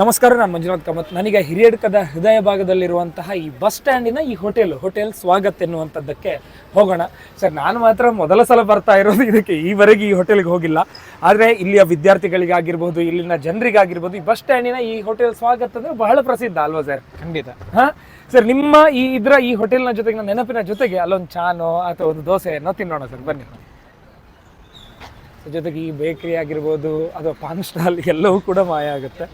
ನಮಸ್ಕಾರ ನಾನು ಮಂಜುನಾಥ್ ಕಾಮತ್. ನನಗೆ ಹಿರಿಯಡ್ಕದ ಹೃದಯ ಭಾಗದಲ್ಲಿರುವಂತಹ ಈ ಬಸ್ ಸ್ಟ್ಯಾಂಡಿನ ಈ ಹೋಟೆಲ್ ಹೋಟೆಲ್ ಸ್ವಾಗತ್ ಎನ್ನುವಂಥದ್ದಕ್ಕೆ ಹೋಗೋಣ. ಸರ್ ನಾನು ಮಾತ್ರ ಮೊದಲ ಸಲ ಬರ್ತಾ ಇರೋದು ಇದಕ್ಕೆ ಈವರೆಗೆ ಈ ಹೋಟೆಲ್ಗೆ ಹೋಗಿಲ್ಲ. ಆದರೆ ಇಲ್ಲಿಯ ವಿದ್ಯಾರ್ಥಿಗಳಿಗಾಗಿರ್ಬೋದು ಇಲ್ಲಿನ ಜನರಿಗಾಗಿರ್ಬೋದು ಈ ಬಸ್ ಸ್ಟ್ಯಾಂಡಿನ ಈ ಹೋಟೆಲ್ ಸ್ವಾಗತ್ ಅಂದರೆ ಬಹಳ ಪ್ರಸಿದ್ಧ ಅಲ್ವಾ ಸರ್? ಖಂಡಿತ. ಹಾಂ? ಸರ್ ನಿಮ್ಮ ಈ ಇದರ ಈ ಹೋಟೆಲ್ನ ಜೊತೆಗೆ ನನ್ನ ನೆನಪಿನ ಜೊತೆಗೆ ಅಲ್ಲೊಂದು ಚಾನೋ ಅಥವಾ ಒಂದು ದೋಸೆನೋ ತಿನ್ನೋಣ ಸರ್ ಬನ್ನಿ. ಜೊತೆಗೆ ಈ ಬೇಕರಿ ಆಗಿರ್ಬೋದು ಅಥವಾ ಪಾನ್ ಸ್ಟಾಲ್ ಎಲ್ಲವೂ ಕೂಡ ಮಾಯ ಆಗುತ್ತೆ.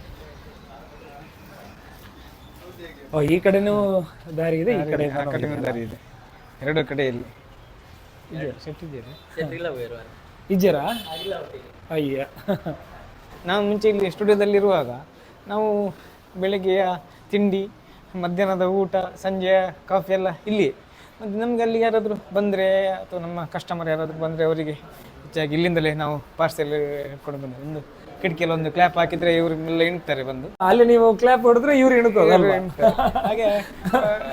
ಓ ಈ ಕಡೆನೂ ದಾರಿ ಇದೆ ಈ ಕಡೆ ಆ ಕಡೆನೂ ದಾರಿ ಇದೆ. ಎರಡು ಕಡೆ ಇಲ್ಲಿ ಇದ್ದೀರಾ? ಅಯ್ಯ. ನಾವು ಮುಂಚೆ ಇಲ್ಲಿ ಸ್ಟುಡಿಯೋದಲ್ಲಿರುವಾಗ ನಾವು ಬೆಳಗ್ಗೆಯ ತಿಂಡಿ ಮಧ್ಯಾಹ್ನದ ಊಟ ಸಂಜೆಯ ಕಾಫಿ ಎಲ್ಲ ಇಲ್ಲಿ ಮತ್ತು ನಮ್ಗೆ ಅಲ್ಲಿ ಯಾರಾದರೂ ಬಂದರೆ ಅಥವಾ ನಮ್ಮ ಕಸ್ಟಮರ್ ಯಾರಾದರೂ ಬಂದರೆ ಅವರಿಗೆ ಹೆಚ್ಚಾಗಿ ಇಲ್ಲಿಂದಲೇ ನಾವು ಪಾರ್ಸೆಲ್ ಕೊಂಡು ಬಂದ ಒಂದು ಕಿಟಕಿಯಲ್ಲಿ ಒಂದು ಕ್ಲಾಪ್ ಹಾಕಿದ್ರೆ ಇವರೆಲ್ಲ ಇಣ್ತಾರೆ ಬಂದು. ಅಲ್ಲಿ ನೀವು ಕ್ಲಾಪ್ ಹೊಡೆದ್ರೆ ಇವ್ರು ಇಣ್ಕೋದು ಹಾಗೆ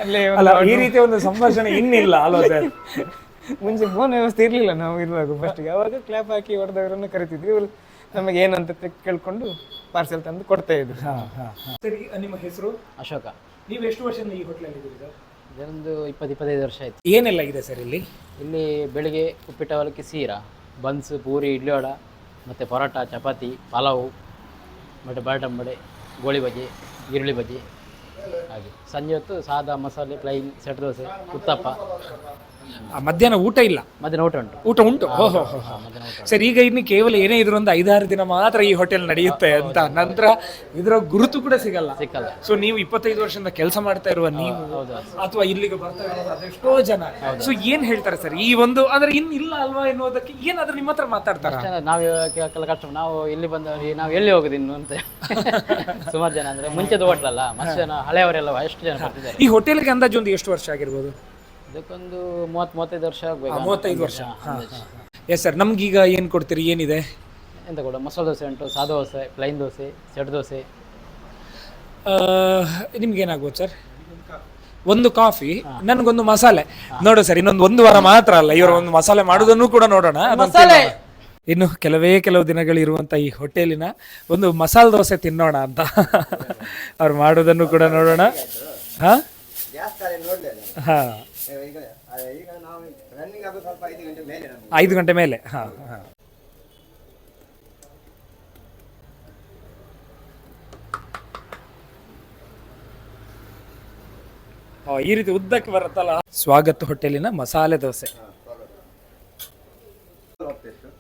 ಅಲ್ಲೇ ಅಲ್ಲ ಈ ರೀತಿ ಒಂದು ಸಂಭಾಷಣೆ ಇನ್ನಿಲ್ಲ ಅಲ್ವಾ ಸರ್ ಮುಂಚೆ ಫೋನ್ ವ್ಯವಸ್ಥೆ ಇರಲಿಲ್ಲ ನಾವು ಇರುವಾಗ ಫಸ್ಟ್ ಅವಾಗ ಕ್ಲಾಪ್ ಹಾಕಿ ಹೊಡೆದವರನ್ನು ಕರಿತಿದ್ವಿ. ಇವರು ನಮಗೆ ಏನಂತ ಕೇಳ್ಕೊಂಡು ಪಾರ್ಸೆಲ್ ತಂದು ಕೊಡ್ತಾ ಇದ್ರು. ಹಾ ಹಾ ಹಾ. ಸರಿ ನಿಮ್ಮ ಹೆಸರು? ಅಶೋಕ. ನೀವು ಎಷ್ಟು ವರ್ಷದಿಂದ ಈ ಹೋಟ್ಲಲ್ಲಿ ಇದ್ದೀರಿ? ಸರ್ ಇದೊಂದು ಇಪ್ಪತ್ತು ಇಪ್ಪತ್ತೈದು ವರ್ಷ ಆಯ್ತು. ಏನೆಲ್ಲ ಇದೆ ಸರ್ ಇಲ್ಲಿ? ಇಲ್ಲಿ ಬೆಳಿಗ್ಗೆ ಉಪ್ಪಿಟ್ಟು ಅವಲಕ್ಕಿ ಸೀರಾ ಬನ್ಸ್ ಪೂರಿ ಇಡ್ಲಿ ವಡ ಮತ್ತು ಪರೋಟ, ಚಪಾತಿ, ಪಲಾವು, ಮತ್ತು ಬಾಟಂಬಡೆ ಗೋಳಿ ಬಜ್ಜಿ, ಈರುಳ್ಳಿ ಬಜ್ಜಿ, ಹಾಗೆ. ಸಂಜೆ ಹೊತ್ತು ಸಾದಾ ಮಸಾಲೆ ಪ್ಲೈನ್ ಸೆಟ್ ದೋಸೆ, ಉತ್ತಪ್ಪ. ಆ, ಮಧ್ಯಾಹ್ನ ಊಟ ಇಲ್ಲ. ಮಧ್ಯಾಹ್ನ ಊಟ ಉಂಟು. ಊಟ ಉಂಟು. ಓಹೋ. ಮಧ್ಯಾಹ್ನ ಸರ್ ಈಗ ಇನ್ನು ಕೇವಲ ಏನೇ ಇದ್ರು ಒಂದು ಐದಾರು ದಿನ ಮಾತ್ರ ಈ ಹೋಟೆಲ್ ನಡೆಯುತ್ತೆ ಅಂತ ನಂತರ ಇದರ ಗುರುತು ಕೂಡ ಸಿಗಲ್ಲ. ಸಿಕ್ಕಲ್ಲ. ಸೊ ನೀವು ಇಪ್ಪತ್ತೈದು ವರ್ಷದಿಂದ ಕೆಲಸ ಮಾಡ್ತಾ ಇರುವ ನೀವು ಅಥವಾ ಇಲ್ಲಿಗೆ ಬರ್ತಾ ಇರೋದು ಅದೆಷ್ಟೋ ಜನ. ಸೊ ಏನ್ ಹೇಳ್ತಾರೆ ಸರ್? ಈ ಒಂದು ಅಂದ್ರೆ ಇನ್ ಇಲ್ಲ ಅಲ್ವಾ ಎನ್ನುವುದಕ್ಕೆ ಏನಾದ್ರೂ ನಿಮ್ಮ ಹತ್ರ ಮಾತಾಡ್ತಾರ? ನಾವು ಕಷ್ಟ ನಾವು ಇಲ್ಲಿ ಬಂದ ನಾವು ಎಲ್ಲಿ ಹೋಗುದು ಇನ್ನು ಅಂತ. ಸುಮಾರು ಜನ ಅಂದ್ರೆ ಮುಂಚೆದು ಹೋಟ್ಲಲ್ಲ ಮತ್ತೆ ಜನ ಹಳೆಯವರೆಲ್ಲ ಎಷ್ಟು ಜನ ಬರ್ತಿದ್ದಾರೆ? ಈ ಹೋಟೆಲ್ಗೆ ಅಂದಾಜು ಒಂದು ಎಷ್ಟು ವರ್ಷ ಆಗಿರ್ಬೋದು? ಇದಕ್ಕೊಂದು ಮೂವತ್ತು ಮೂವತ್ತೈದು ವರ್ಷ ಆಗ್ಬೇಕು ಮೂವತ್ತೈದು ವರ್ಷ. ಎಸ್ ಸರ್ ನಮ್ಗೀಗ ಏನು ಕೊಡ್ತೀರಿ ಏನಿದೆ? ಎಂತ ಕೂಡ ಮಸಾಲೆ ದೋಸೆ ಉಂಟು ಸಾದಾ ದೋಸೆ ಪ್ಲೈನ್ ದೋಸೆ ಸೆಟ್ ದೋಸೆ. ನಿಮ್ಗೆ ಏನಾಗ್ಬೋದು ಸರ್? ಒಂದು ಕಾಫಿ ನನಗೊಂದು ಮಸಾಲೆ. ನೋಡು ಸರ್ ಇನ್ನೊಂದು ಒಂದು ವಾರ ಮಾತ್ರ ಅಲ್ಲ ಇವರ ಒಂದು ಮಸಾಲೆ ಮಾಡೋದನ್ನು ಕೂಡ ನೋಡೋಣ. ಇನ್ನು ಕೆಲವೇ ಕೆಲವು ದಿನಗಳಿರುವಂತ ಈ ಹೋಟೆಲಿನ ಒಂದು ಮಸಾಲೆ ದೋಸೆ ತಿನ್ನೋಣ ಅಂತ ಅವ್ರು ಮಾಡೋದನ್ನು ಕೂಡ ನೋಡೋಣ. ಹಾ? ಹಾ. ಐದು ಗಂಟೆ ಮೇಲೆ ಹಾ ಹಾ. ಓ, ಈ ರೀತಿ ಉದ್ದಕ್ಕೆ ಬರುತ್ತಲ್ಲ? ಸ್ವಾಗತ ಹೋಟೆಲಿನ ಮಸಾಲೆ ದೋಸೆ.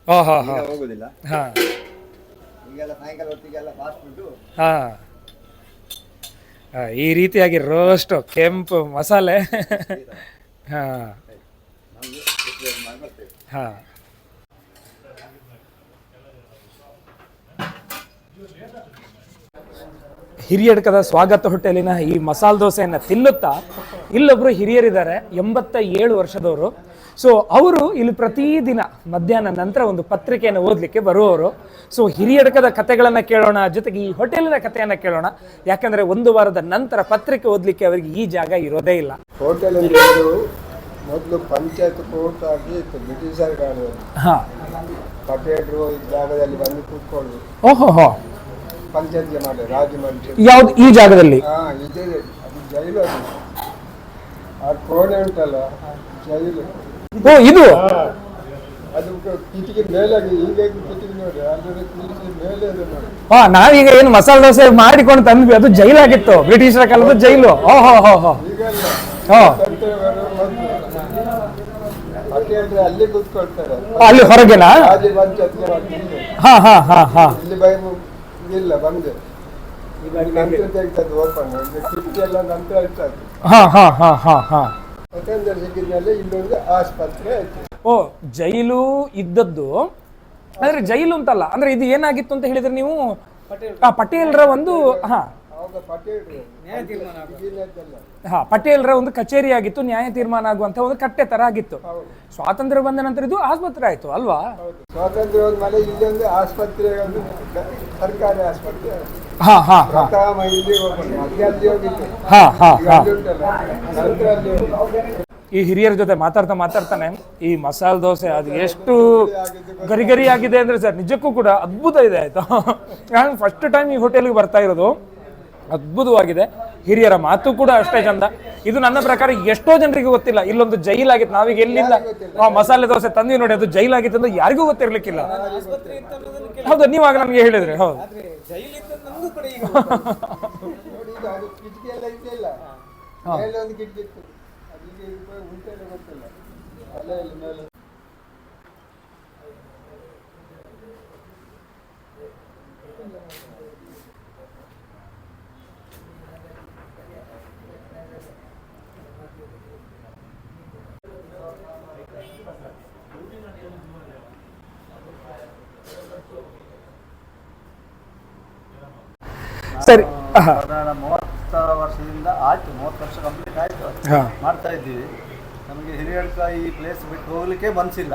ಓ ಹಾ ಹಾ. ಹೋಗುದಿಲ್ಲ. ಹಾ. ಈಗೆಲ್ಲ ಸಾಯಂಕಾಲ ಹೊತ್ತಿಗೆಲ್ಲ ಫಾಸ್ಟ್ ಫುಡ್ ಹಾ. ಹಾ, ಈ ರೀತಿಯಾಗಿ ರೋಸ್ಟ್ ಕೆಂಪು ಮಸಾಲೆ. ಹಾ. ಹಾ. ಹಿರಿಯಡ್ಕದ ಸ್ವಾಗತ ಹೋಟೆಲಿನ ಈ ಮಸಾಲ ದೋಸೆಯನ್ನು ತಿನ್ನುತ್ತಾ ಇಲ್ಲೊಬ್ರು ಹಿರಿಯರಿದ್ದಾರೆ ಎಂಬತ್ತ ಏಳು ವರ್ಷದವರು. ಸೊ ಅವರು ಇಲ್ಲಿ ಪ್ರತಿದಿನ ಮಧ್ಯಾಹ್ನ ನಂತರ ಒಂದು ಪತ್ರಿಕೆಯನ್ನು ಓದಲಿಕ್ಕೆ ಬರುವವರು. ಸೊ ಹಿರಿಯಡ್ಕದ ಕಥೆಗಳನ್ನು ಕೇಳೋಣ ಜೊತೆಗೆ ಈ ಹೋಟೆಲಿನ ಕಥೆಯನ್ನು ಕೇಳೋಣ. ಯಾಕಂದ್ರೆ ಒಂದು ವಾರದ ನಂತರ ಪತ್ರಿಕೆ ಓದಲಿಕ್ಕೆ ಅವರಿಗೆ ಈ ಜಾಗ ಇರೋದೇ ಇಲ್ಲ. ಹೋಟೆಲ್ ಮೊದಲು ಪಂಚಾಯತ್ ಕೋರ್ಟ್ ಆಗಿ ಇತ್ತು ಬ್ರಿಟಿಷರ್ ಕಾಲದಲ್ಲಿ ಈ ಜಾಗದಲ್ಲಿ ಬಂದು ಕೂತ್ಕೊಳ್ಳು ಓಹೋ ಪಂಚಾಯತ್ಗೆ ಮಾಡಿ ಯಾವ್ದು ಈ ಜಾಗದಲ್ಲಿ? ಹಾ ಇದೆ ಅದು ಜೈಲು ಅದು. ಆ ಕೋಣೆ ಉಂಟಲ್ಲ ಜೈಲು. ಓ ಇದು? ಹಾ ಅದು ಕಿಟಿಕಿ ಮೇಲಾಗಿ ಈಗ ಕಿಟಿಕಿ ನೋಡಿ ಅದರ ಕಿಟಿಕಿ ಮೇಲೆ ಇದೆ ನೋಡಿ. ಹಾ ನಾವೀಗ ಏನು ಮಸಾಲೆ ದೋಸೆ ಮಾಡಿಕೊಂಡು ತಂದ್ವಿ ಅದು ಜೈಲಾಗಿತ್ತು ಬ್ರಿಟಿಷರ ಕಾಲದ ಜೈಲು. ಓಹೋ ಹೋ ಹೋ ಈಗಲ್ಲ ಹೋ. ಮೊದಲು ಅಲ್ಲಿ ಕೂತ್ಕೊಳ್ತಾರೆ. ಅಲ್ಲಿ ಹೊರಗೆನಾ? ರಾಜ ಪಂಚಾಯತ್ಗೆ ಹ ಹಾ ಹಾ ಹಾ ಹಾ. ಇಲ್ಲಿ ಬೈ ಇಲ್ಲ ಬಂದೆ. ನಂತರ ತೆಗ್ತದ್ದು ಓಪನ್ ಕಿಟಕಿ ಎಲ್ಲ ನಂತರ ಇರ್ತದೆ ಹಾ ಹಾ ಹಾ ಹಾ ಹಾ. ಸ್ವತಂತ್ರ ಸಿಕ್ಕಿದ್ಮೇಲೆ ಇಲ್ಲೊಂದು ಆಸ್ಪತ್ರೆ ಆಯ್ತು. ಓ ಜೈಲು ಇದ್ದದ್ದು? ಅಂದ್ರೆ ಜೈಲು ಅಂತಲ್ಲ ಅಂದ್ರೆ ಇದು ಏನಾಗಿತ್ತು ಅಂತ ಹೇಳಿದ್ರೆ ನೀವು? ಆ ಪಟೇಲ್ರ ಒಂದು ಹಾ. ಅವಾಗ ಪಟೇಲ್ರು ಈಗಿನದ್ದಲ್ಲ. ಹಾ ಪಟೇಲ್ರ ಒಂದು ಕಚೇರಿ ಆಗಿತ್ತು ನ್ಯಾಯ ತೀರ್ಮಾನ ಆಗುವಂತ ಒಂದು ಕಟ್ಟೆ ತರ ಆಗಿತ್ತು. ಸ್ವಾತಂತ್ರ್ಯ ಬಂದ ನಂತರ ಇದು ಆಸ್ಪತ್ರೆ ಆಯ್ತು ಅಲ್ವಾ? ಹೌದು. ಸ್ವಾತಂತ್ರ್ಯ ಹೋದ್ಮೇಲೆ ಇಲ್ಲೊಂದು ಆಸ್ಪತ್ರೆ ಒಂದು ಸರ್ಕಾರಿ ಆಸ್ಪತ್ರೆ. ಹಾ ಹಾ ಹಾ. ಪ್ರಥಮ ಇಲ್ಲಿ ಓಪನ್ ಮತ್ತೆ ಅಲ್ಲಿ ಹೋಗಿತ್ತು ಹಾ ಹಾ ಈಗ ಹಾ. ಅಲ್ಲಿ ಉಂಟಲ್ಲ ನಂತರ ಅಲ್ಲಿ ಹೋಗಿತ್ತು. ಈ ಹಿರಿಯರ ಜೊತೆ ಮಾತಾಡ್ತಾ ಮಾತಾಡ್ತಾನೆ. ಈ ಮಸಾಲ ದೋಸೆ ಅದು ಎಷ್ಟು ಗರಿ ಗರಿ ಆಗಿದೆ ಅಂದ್ರೆ ಸರ್ ನಿಜಕ್ಕೂ ಕೂಡ ಅದ್ಭುತ ಇದೆ ಆಯ್ತಾ? ನಾನು ಫಸ್ಟ್ ಟೈಮ್ ಈ ಹೋಟೆಲ್ಗೆ ಬರ್ತಾ ಇರೋದು. ಅದ್ಭುತವಾಗಿದೆ. ಹಿರಿಯರ ಮಾತು ಕೂಡ ಅಷ್ಟೇ ಚಂದ. ಇದು ನನ್ನ ಪ್ರಕಾರ ಎಷ್ಟೋ ಜನರಿಗೆ ಗೊತ್ತಿಲ್ಲ. ಇಲ್ಲೊಂದು ಜೈಲಾಗಿತ್ತು. ನಾವೀಗ ಎಲ್ಲಿಲ್ಲ ಆ ಮಸಾಲೆ ದೋಸೆ ತಂದ್ವಿ ನೋಡಿ ಅದು ಜೈಲಾಗಿತ್ತು ಅಂತ ಯಾರಿಗೂ ಗೊತ್ತಿರ್ಲಿಕ್ಕಿಲ್ಲ. ಹೌದು ನೀವಾಗ ನಮ್ಗೆ ಹೇಳಿದ್ರಿ ಹೌದು. ನಮಗೂ ಕೂಡ ಈಗ ನೋಡಿ ಈಗ ಅದು ಕಿಟಕಿ ಎಲ್ಲ ಇದೆಯಲ್ಲ ಮೇಲೆ ಒಂದು ಕಿಟಕಿ ಇತ್ತು ಅಲ್ಲಿಗೆ ಉಂಟೆಲ್ಲ ಗೊತ್ತಿಲ್ಲ ಅಲ್ಲೇ ಇಲ್ಲಿ ಮೇಲೆ ಸರಿ. ಮೂವತ್ತ ವರ್ಷದಿಂದ ಆಯ್ತು ಮೂವತ್ತು ವರ್ಷ ಕಂಪ್ಲೀಟ್ ಆಯ್ತು. ಮಾಡ್ತಾ ಇದ್ದೀವಿ. ನಮಗೆ ಹಿರಿಯಡ್ಕ ಈ ಪ್ಲೇಸ್ ಬಿಟ್ಟು ಹೋಗ್ಲಿಕ್ಕೆ ಮನಸ್ಸಿಲ್ಲ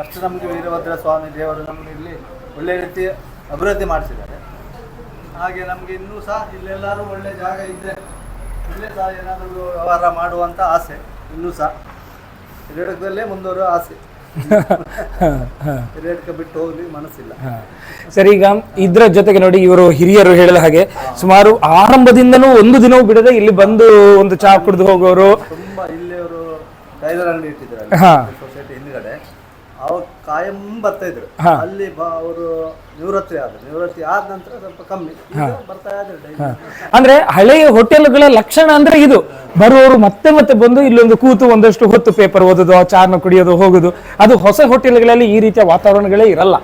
ಅಷ್ಟು ನಮಗೆ ವೀರಭದ್ರ ಸ್ವಾಮಿ ದೇವರು ನಮಗೆ ಇಲ್ಲಿ ಒಳ್ಳೆ ರೀತಿ ಅಭಿವೃದ್ಧಿ ಮಾಡಿಸಿದ್ದಾರೆ. ಹಾಗೆ ನಮಗೆ ಇನ್ನೂ ಸಹ ಇಲ್ಲೆಲ್ಲರೂ ಒಳ್ಳೆ ಜಾಗ ಇದ್ದರೆ ಇಲ್ಲೇ ಸಹ ಏನಾದರೂ ವ್ಯವಹಾರ ಮಾಡುವಂಥ ಆಸೆ ಇನ್ನೂ ಸಹ. ಹಿರಿಯಡ್ಕದಲ್ಲೇ ಮುಂದುವರೋ ಆಸೆ. ಹಿರಿಯಡ್ಕ ಬಿಟ್ಟು ಹೋಗ್ಲಿ ಮನಸ್ಸಿಲ್ಲ. ಹಾ. ಸರಿ ಈಗ ಇದ್ರ ಜೊತೆಗೆ ನೋಡಿ ಇವರು ಹಿರಿಯರು ಹೇಳಿದ ಹಾಗೆ ಸುಮಾರು ಆರಂಭದಿಂದನೂ ಒಂದು ದಿನವೂ ಬಿಡದೆ ಇಲ್ಲಿ ಬಂದು ಒಂದು ಚಹಾ ಕುಡಿದು ಹೋಗೋರು. ತುಂಬಾ ಇಲ್ಲಿ ಅವರು ಟೈಲರ್ ಅಂಗಡಿ ಇಟ್ಟಿದ್ರು ಸೊಸೈಟಿ ಹಿಂದ್ಗಡೆ. ಕಾಯಂ ಬರ್ತಾ ಇದ್ರು. ಅಲ್ಲಿ ಅವರು ನಿವೃತ್ತಿ ಆದ್ರು. ನಿವೃತ್ತಿ ಆದ ನಂತರ ಸ್ವಲ್ಪ ಕಮ್ಮಿ. ಬರ್ತಾ ಇದ್ರು ಅಂದ್ರೆ ಹಳೆಯ ಹೋಟೆಲ್ಗಳ ಲಕ್ಷಣ ಅಂದ್ರೆ ಇದು. ಬರುವವರು ಮತ್ತೆ ಮತ್ತೆ ಬಂದು ಇಲ್ಲೊಂದು ಕೂತು ಒಂದಷ್ಟು ಹೊತ್ತು ಪೇಪರ್ ಓದೋದು ಚಾರ್ನ ಕುಡಿಯೋದು ಹೋಗೋದು. ಅದು ಹೊಸ ಹೋಟೆಲ್ಗಳಲ್ಲಿ ಈ ರೀತಿಯ ವಾತಾವರಣಗಳೇ ಇರಲ್ಲ.